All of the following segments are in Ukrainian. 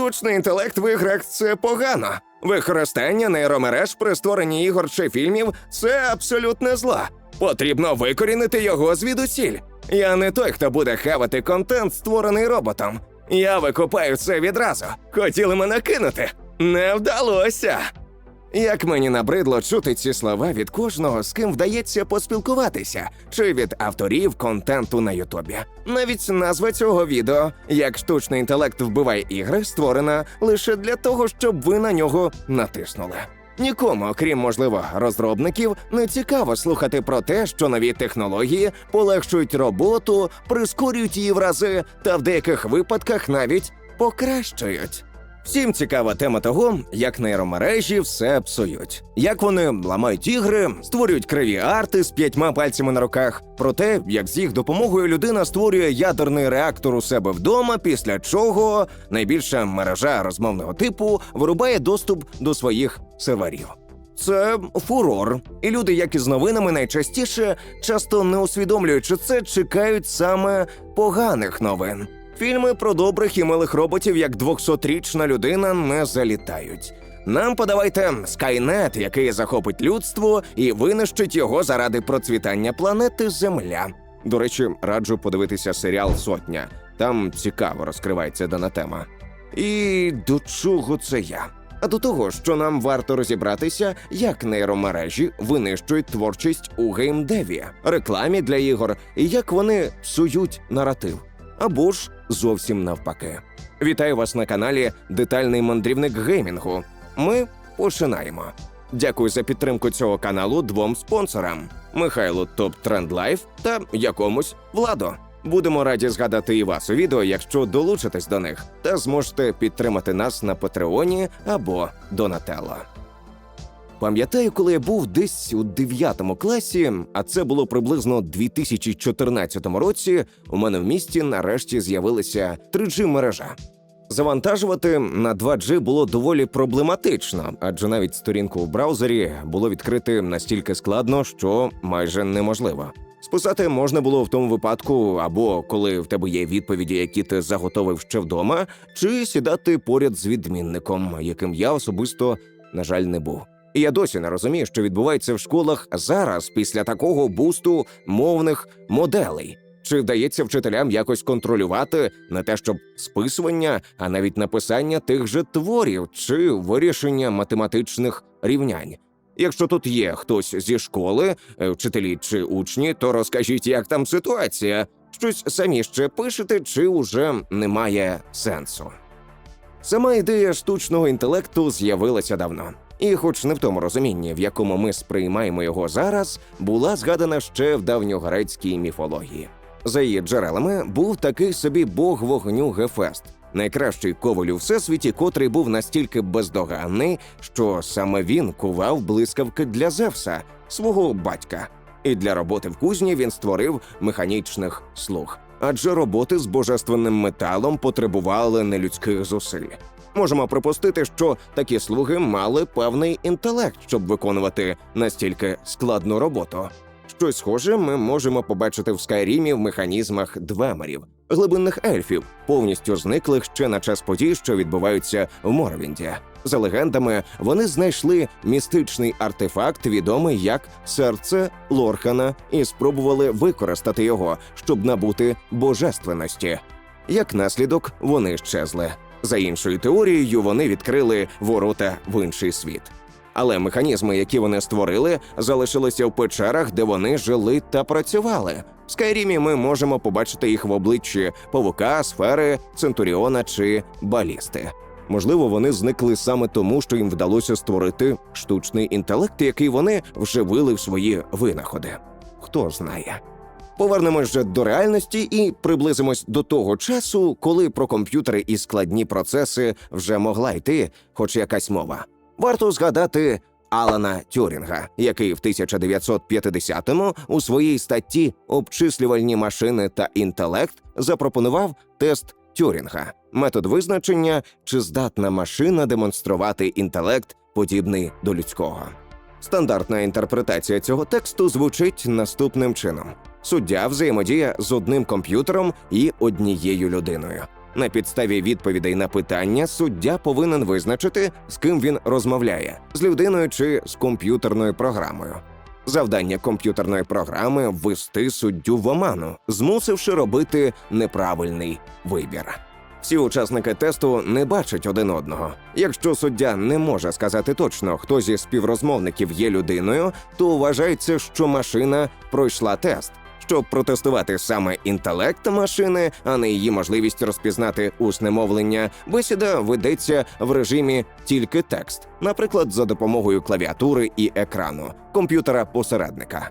Штучний інтелект в іграх це погано. Використання нейромереж при створенні ігор чи фільмів це абсолютне зло. Потрібно викорінити його звідусіль. Я не той, хто буде хавати контент, створений роботом. Я викупаю це відразу. Хотіли мене кинути. Не вдалося. Як мені набридло чути ці слова від кожного, з ким вдається поспілкуватися, чи від авторів контенту на Ютубі. Навіть назва цього відео, як штучний інтелект вбиває ігри, створена лише для того, щоб ви на нього натиснули. Нікому, окрім можливо розробників, не цікаво слухати про те, що нові технології полегшують роботу, прискорюють її в рази та в деяких випадках навіть покращують. Всім цікава тема того, як нейромережі все псують, як вони ламають ігри, створюють криві арти з п'ятьма пальцями на руках, про те, як з їх допомогою людина створює ядерний реактор у себе вдома, після чого найбільша мережа розмовного типу вирубає доступ до своїх серверів. Це фурор, і люди, як і з новинами, найчастіше, часто не усвідомлюючи це, чекають саме поганих новин. Фільми про добрих і милих роботів, як 200-річна людина, не залітають. Нам подавайте Скайнет, який захопить людство і винищить його заради процвітання планети Земля. До речі, раджу подивитися серіал Сотня. Там цікаво розкривається дана тема. І до чого це я? А до того, що нам варто розібратися, як нейромережі винищують творчість у геймдеві, рекламі для ігор і як вони псують наратив. Або ж зовсім навпаки. Вітаю вас на каналі Детальний мандрівник геймінгу. Ми починаємо. Дякую за підтримку цього каналу двом спонсорам: Михайлу Топ Тренд Лайф та якомусь Владо. Будемо раді згадати і вас у відео, якщо долучитесь до них, та зможете підтримати нас на Патреоні або Донателло. Пам'ятаю, коли я був десь у 9 класі, а це було приблизно у 2014 році. У мене в місті нарешті з'явилася 3G мережа. Завантажувати на 2G було доволі проблематично, адже навіть сторінку в браузері було відкрити настільки складно, що майже неможливо. Списати можна було в тому випадку, або коли в тебе є відповіді, які ти заготовив ще вдома, чи сідати поряд з відмінником, яким я особисто, на жаль, не був. Я досі не розумію, що відбувається в школах зараз після такого бусту мовних моделей. Чи вдається вчителям якось контролювати не те, щоб списування, а навіть написання тих же творів чи вирішення математичних рівнянь? Якщо тут є хтось зі школи, е, вчителі чи учні, то розкажіть, як там ситуація. Щось самі ще пишете, чи уже немає сенсу. Сама ідея штучного інтелекту з'явилася давно. І, хоч не в тому розумінні, в якому ми сприймаємо його зараз, була згадана ще в давньогрецькій міфології. За її джерелами був такий собі бог вогню Гефест, найкращий коваль у всесвіті, котрий був настільки бездоганний, що саме він кував блискавки для Зевса, свого батька. І для роботи в кузні він створив механічних слуг. Адже роботи з божественним металом потребували нелюдських зусиль. Можемо припустити, що такі слуги мали певний інтелект, щоб виконувати настільки складну роботу. Щось схоже ми можемо побачити в Скайрімі в механізмах двемерів, глибинних ельфів, повністю зниклих ще на час подій, що відбуваються в Морвінді. За легендами, вони знайшли містичний артефакт, відомий як серце Лорхана, і спробували використати його, щоб набути божественності. Як наслідок, вони щезли. За іншою теорією, вони відкрили ворота в інший світ. Але механізми, які вони створили, залишилися в печерах, де вони жили та працювали. В Скайрімі ми можемо побачити їх в обличчі павука, сфери, центуріона чи балісти. Можливо, вони зникли саме тому, що їм вдалося створити штучний інтелект, який вони вживили в свої винаходи. Хто знає. Повернемось же до реальності і приблизимось до того часу, коли про комп'ютери і складні процеси вже могла йти, хоч якась мова. Варто згадати Алана Тюрінга, який в 1950-му у своїй статті Обчислювальні машини та інтелект запропонував тест Тюрінга, метод визначення, чи здатна машина демонструвати інтелект, подібний до людського. Стандартна інтерпретація цього тексту звучить наступним чином: суддя взаємодіє з одним комп'ютером і однією людиною. На підставі відповідей на питання суддя повинен визначити, з ким він розмовляє з людиною чи з комп'ютерною програмою. Завдання комп'ютерної програми ввести суддю в оману, змусивши робити неправильний вибір. Всі учасники тесту не бачать один одного. Якщо суддя не може сказати точно, хто зі співрозмовників є людиною, то вважається, що машина пройшла тест. Щоб протестувати саме інтелект машини, а не її можливість розпізнати усне мовлення, бесіда ведеться в режимі тільки текст, наприклад, за допомогою клавіатури і екрану комп'ютера посередника.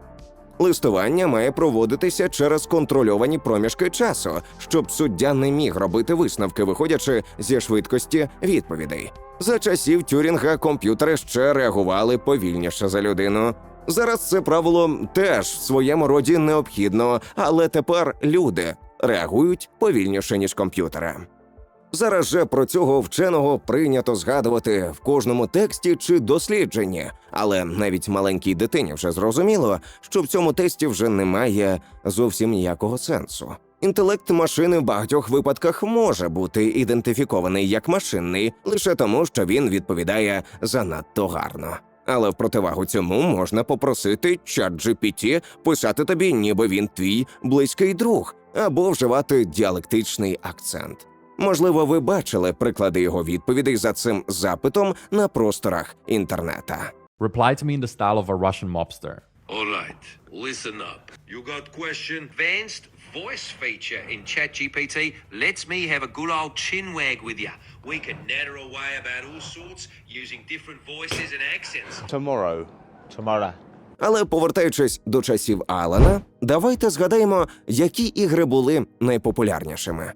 Листування має проводитися через контрольовані проміжки часу, щоб суддя не міг робити висновки, виходячи зі швидкості відповідей. За часів Тюрінга комп'ютери ще реагували повільніше за людину. Зараз це правило теж в своєму роді необхідно, але тепер люди реагують повільніше ніж комп'ютери. Зараз же про цього вченого прийнято згадувати в кожному тексті чи дослідженні, але навіть маленькій дитині вже зрозуміло, що в цьому тесті вже немає зовсім ніякого сенсу. Інтелект машини в багатьох випадках може бути ідентифікований як машинний лише тому, що він відповідає занадто гарно. Але в противагу цьому можна попросити ChatGPT писати тобі, ніби він твій близький друг, або вживати діалектичний акцент. Можливо, ви бачили приклади його відповідей за цим запитом на просторах інтернета. Reply to me in the style of a Russian mobster. All right, listen up. You got question? advanced voice feature in ChatGPT lets me have a good old chinwag with you. We can natter away about all sorts using different voices and accents. Tomorrow. Tomorrow. Але повертаючись до часів Алана, давайте згадаємо, які ігри були найпопулярнішими.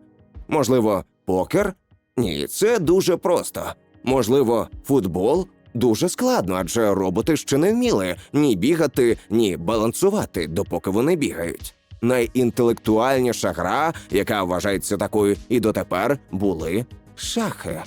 Можливо, покер? Ні, це дуже просто. Можливо, футбол? Дуже складно, адже роботи ще не вміли ні бігати, ні балансувати, допоки вони бігають. Найінтелектуальніша гра, яка вважається такою і дотепер, були шахи.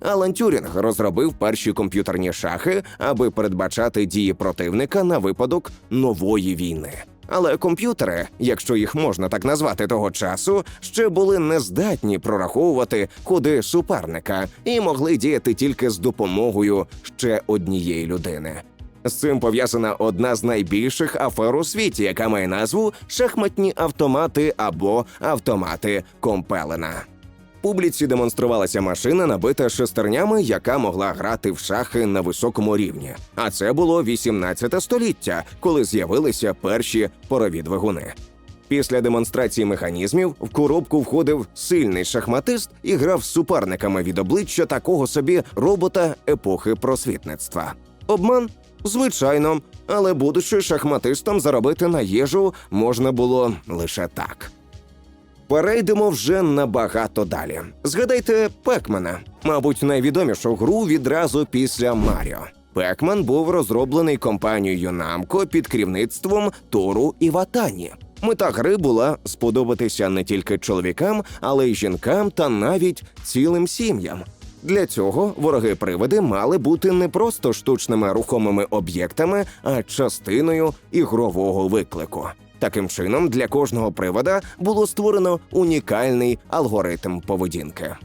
Алан Тюрінг розробив перші комп'ютерні шахи, аби передбачати дії противника на випадок нової війни. Але комп'ютери, якщо їх можна так назвати того часу, ще були нездатні прораховувати ходи суперника і могли діяти тільки з допомогою ще однієї людини. З цим пов'язана одна з найбільших афер у світі, яка має назву шахматні автомати або автомати Компелена. Публіці демонструвалася машина, набита шестернями, яка могла грати в шахи на високому рівні. А це було 18 століття, коли з'явилися перші парові двигуни. Після демонстрації механізмів в коробку входив сильний шахматист і грав з суперниками від обличчя такого собі робота епохи просвітництва. Обман? Звичайно, але будучи шахматистом, заробити на їжу можна було лише так. Перейдемо вже набагато далі. Згадайте Пекмена, мабуть, найвідомішу гру відразу після Маріо. Пекман був розроблений компанією Namco під керівництвом Тору Іватані. Мета гри була сподобатися не тільки чоловікам, але й жінкам та навіть цілим сім'ям. Для цього вороги-привиди мали бути не просто штучними рухомими об'єктами, а частиною ігрового виклику. Таким чином, для кожного привода було створено унікальний алгоритм поведінки.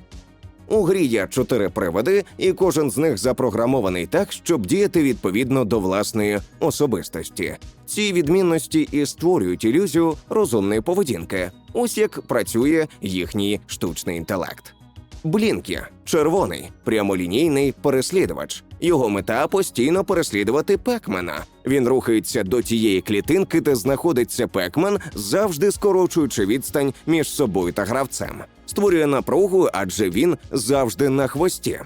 У грі є чотири приводи, і кожен з них запрограмований так, щоб діяти відповідно до власної особистості. Ці відмінності і створюють ілюзію розумної поведінки. Ось як працює їхній штучний інтелект. Блінкі червоний, прямолінійний переслідувач. Його мета постійно переслідувати Пекмена. Він рухається до тієї клітинки, де знаходиться Пекмен, завжди скорочуючи відстань між собою та гравцем. Створює напругу, адже він завжди на хвості.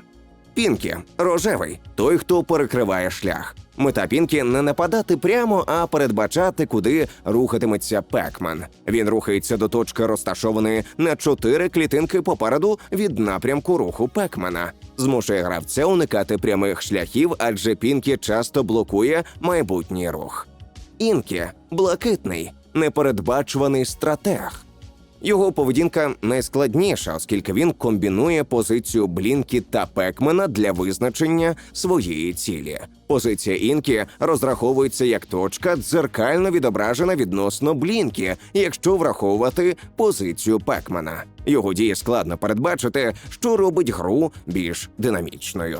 Пінкі рожевий, той, хто перекриває шлях. Мета Пінкі не нападати прямо, а передбачати, куди рухатиметься Пекман. Він рухається до точки, розташованої на чотири клітинки попереду від напрямку руху Пекмана. Змушує гравця уникати прямих шляхів, адже Пінкі часто блокує майбутній рух. Інкі блакитний, непередбачуваний стратег. Його поведінка найскладніша, оскільки він комбінує позицію Блінкі та Пекмена для визначення своєї цілі. Позиція Інкі розраховується як точка, дзеркально відображена відносно Блінкі, якщо враховувати позицію Пекмена. Його дії складно передбачити, що робить гру більш динамічною.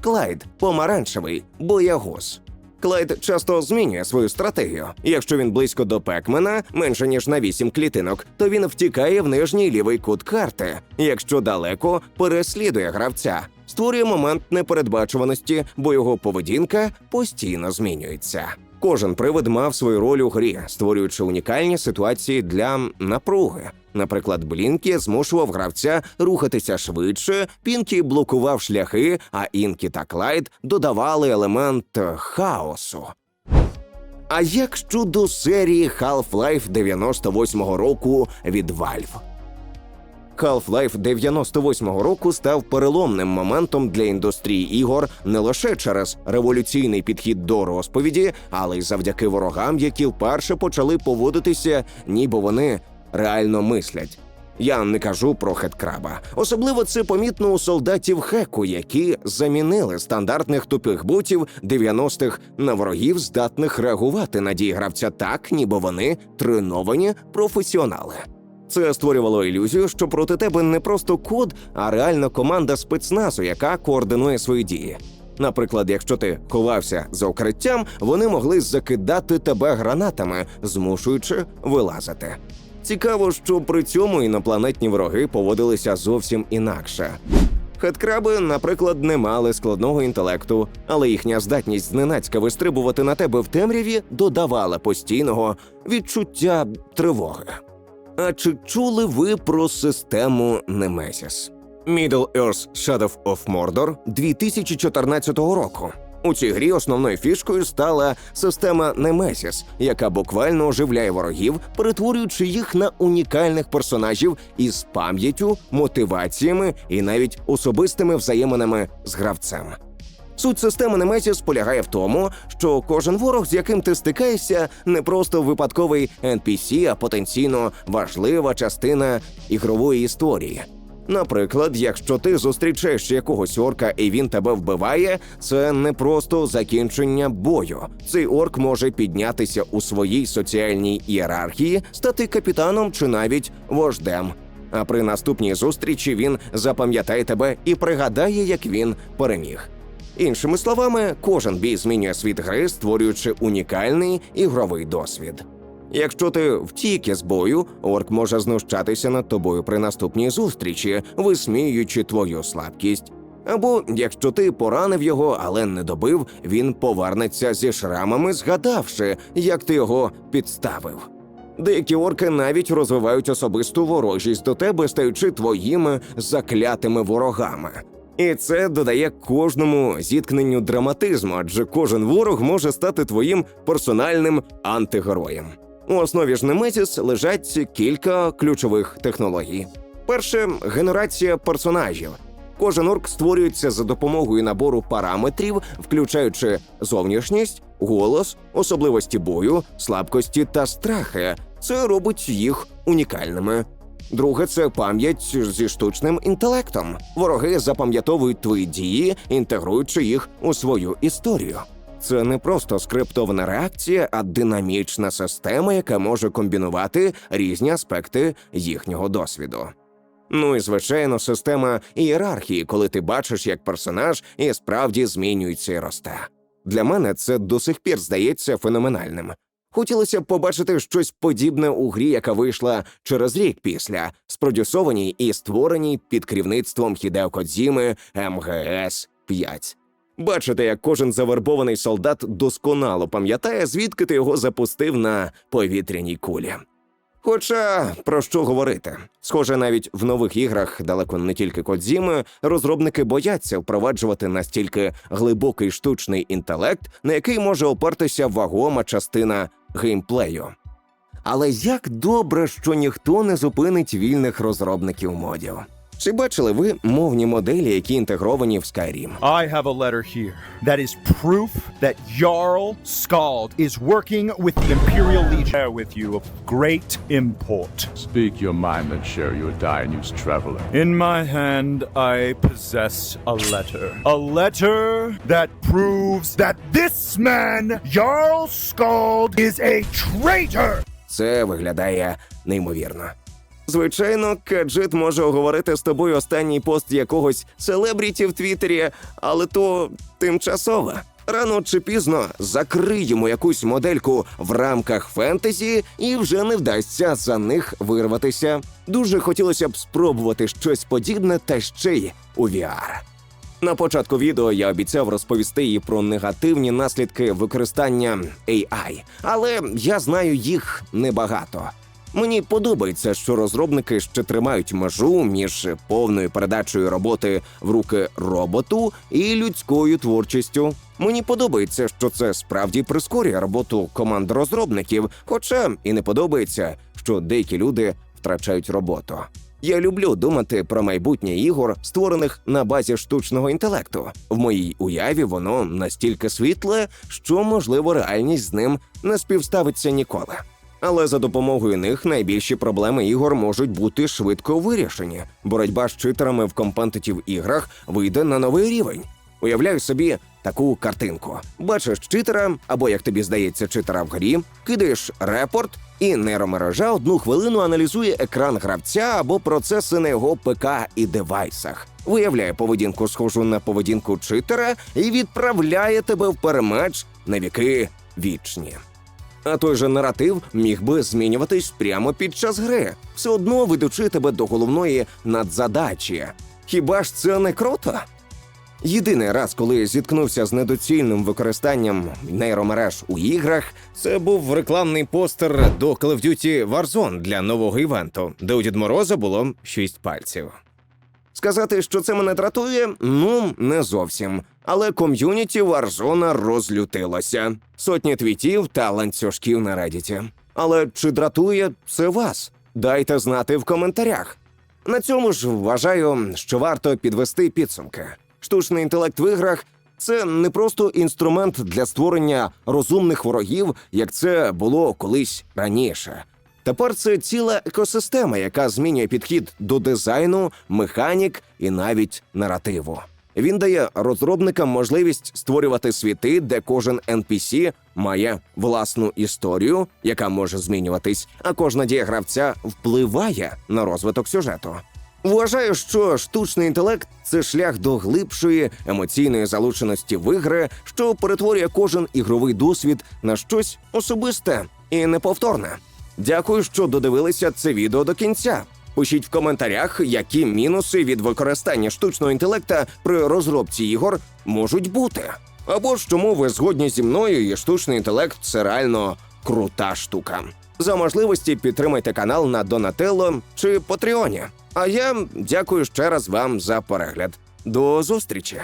Клайд помаранчевий, боягуз. Клайд часто змінює свою стратегію. Якщо він близько до Пекмена, менше ніж на 8 клітинок, то він втікає в нижній лівий кут карти. Якщо далеко, переслідує гравця, створює момент непередбачуваності, бо його поведінка постійно змінюється. Кожен привид мав свою роль у грі, створюючи унікальні ситуації для напруги. Наприклад, Блінкі змушував гравця рухатися швидше, Пінкі блокував шляхи, а Інкі та Клайд додавали елемент хаосу. А як щодо серії Half-Life 98-го року від Valve? Half-Life 98-го року став переломним моментом для індустрії ігор не лише через революційний підхід до розповіді, але й завдяки ворогам, які вперше почали поводитися, ніби вони реально мислять. Я не кажу про хедкраба. Особливо це помітно у солдатів хеку, які замінили стандартних тупих ботів 90-х на ворогів, здатних реагувати на дії гравця так, ніби вони треновані професіонали. Це створювало ілюзію, що проти тебе не просто код, а реальна команда спецназу, яка координує свої дії. Наприклад, якщо ти ховався за укриттям, вони могли закидати тебе гранатами, змушуючи вилазити. Цікаво, що при цьому інопланетні вороги поводилися зовсім інакше. Хедкраби, наприклад, не мали складного інтелекту, але їхня здатність зненацька вистрибувати на тебе в темряві додавала постійного відчуття тривоги. А чи чули ви про систему Немесіс? Middle Earth Shadow of Mordor 2014 року. У цій грі основною фішкою стала система Немесіс, яка буквально оживляє ворогів, перетворюючи їх на унікальних персонажів із пам'яттю, мотиваціями і навіть особистими взаєминами з гравцем. Суть системи Немесіс полягає в тому, що кожен ворог, з яким ти стикаєшся, не просто випадковий NPC, а потенційно важлива частина ігрової історії. Наприклад, якщо ти зустрічаєш якогось орка і він тебе вбиває, це не просто закінчення бою. Цей орк може піднятися у своїй соціальній ієрархії, стати капітаном чи навіть вождем. А при наступній зустрічі він запам'ятає тебе і пригадає, як він переміг. Іншими словами, кожен бій змінює світ гри, створюючи унікальний ігровий досвід. Якщо ти втік із бою, орк може знущатися над тобою при наступній зустрічі, висміюючи твою слабкість. Або якщо ти поранив його, але не добив, він повернеться зі шрамами, згадавши, як ти його підставив. Деякі орки навіть розвивають особисту ворожість до тебе, стаючи твоїми заклятими ворогами. І це додає кожному зіткненню драматизму, адже кожен ворог може стати твоїм персональним антигероєм. У основі ж Немезіс лежать кілька ключових технологій. Перше генерація персонажів. Кожен орк створюється за допомогою набору параметрів, включаючи зовнішність, голос, особливості бою, слабкості та страхи. Це робить їх унікальними. Друге це пам'ять зі штучним інтелектом. Вороги запам'ятовують твої дії, інтегруючи їх у свою історію. Це не просто скриптована реакція, а динамічна система, яка може комбінувати різні аспекти їхнього досвіду. Ну і звичайно, система ієрархії, коли ти бачиш, як персонаж і справді змінюється і росте. Для мене це до сих пір здається феноменальним. Хотілося б побачити щось подібне у грі, яка вийшла через рік після, спродюсованій і створеній під керівництвом Хідео Кодзіми МГС 5. Бачите, як кожен завербований солдат досконало пам'ятає, звідки ти його запустив на повітряній кулі. Хоча про що говорити? Схоже, навіть в нових іграх, далеко не тільки Кодзіми, розробники бояться впроваджувати настільки глибокий штучний інтелект, на який може опертися вагома частина геймплею. Але як добре, що ніхто не зупинить вільних розробників модів. Чи бачили ви мовні моделі, які інтегровані в Skyrim? I have a letter here that is proof that Jarl Skald is working with the Imperial Legion with you of great import. Speak your mind and share your dire news, traveler. In my hand, I possess a letter. A letter that proves that this man, Jarl Skald, is a traitor! Це виглядає неймовірно. Звичайно, Каджит може оговорити з тобою останній пост якогось селебріті в Твіттері, але то тимчасово. Рано чи пізно закриємо якусь модельку в рамках фентезі, і вже не вдасться за них вирватися. Дуже хотілося б спробувати щось подібне та ще й у VR. На початку відео я обіцяв розповісти і про негативні наслідки використання AI, але я знаю їх небагато. Мені подобається, що розробники ще тримають межу між повною передачею роботи в руки роботу і людською творчістю. Мені подобається, що це справді прискорює роботу команд розробників, хоча і не подобається, що деякі люди втрачають роботу. Я люблю думати про майбутнє ігор, створених на базі штучного інтелекту. В моїй уяві воно настільки світле, що можливо реальність з ним не співставиться ніколи. Але за допомогою них найбільші проблеми ігор можуть бути швидко вирішені. Боротьба з читерами в компетитів іграх вийде на новий рівень. Уявляю собі таку картинку: бачиш читера, або як тобі здається, читера в грі, кидаєш репорт, і нейромережа одну хвилину аналізує екран гравця або процеси на його ПК і девайсах. Виявляє поведінку схожу на поведінку читера і відправляє тебе в перемеч на віки вічні. А той же наратив міг би змінюватись прямо під час гри, все одно ведучи тебе до головної надзадачі. Хіба ж це не круто? Єдиний раз, коли я зіткнувся з недоцільним використанням нейромереж у іграх, це був рекламний постер до Call of Duty Warzone для нового івенту, де у Дід Мороза було шість пальців. Сказати, що це мене дратує, ну не зовсім. Але ком'юніті Warzone розлютилося. Сотні твітів та ланцюжків на Reddit. Але чи дратує це вас? Дайте знати в коментарях. На цьому ж вважаю, що варто підвести підсумки. Штучний інтелект в іграх це не просто інструмент для створення розумних ворогів, як це було колись раніше. Тепер це ціла екосистема, яка змінює підхід до дизайну, механік і навіть наративу. Він дає розробникам можливість створювати світи, де кожен NPC має власну історію, яка може змінюватись, а кожна дія гравця впливає на розвиток сюжету. Вважаю, що штучний інтелект це шлях до глибшої емоційної залученості в ігри, що перетворює кожен ігровий досвід на щось особисте і неповторне. Дякую, що додивилися це відео до кінця. Пишіть в коментарях, які мінуси від використання штучного інтелекта при розробці ігор можуть бути. Або ж чому ви згодні зі мною, і штучний інтелект це реально крута штука. За можливості підтримайте канал на Донателло чи Патреоні. А я дякую ще раз вам за перегляд. До зустрічі!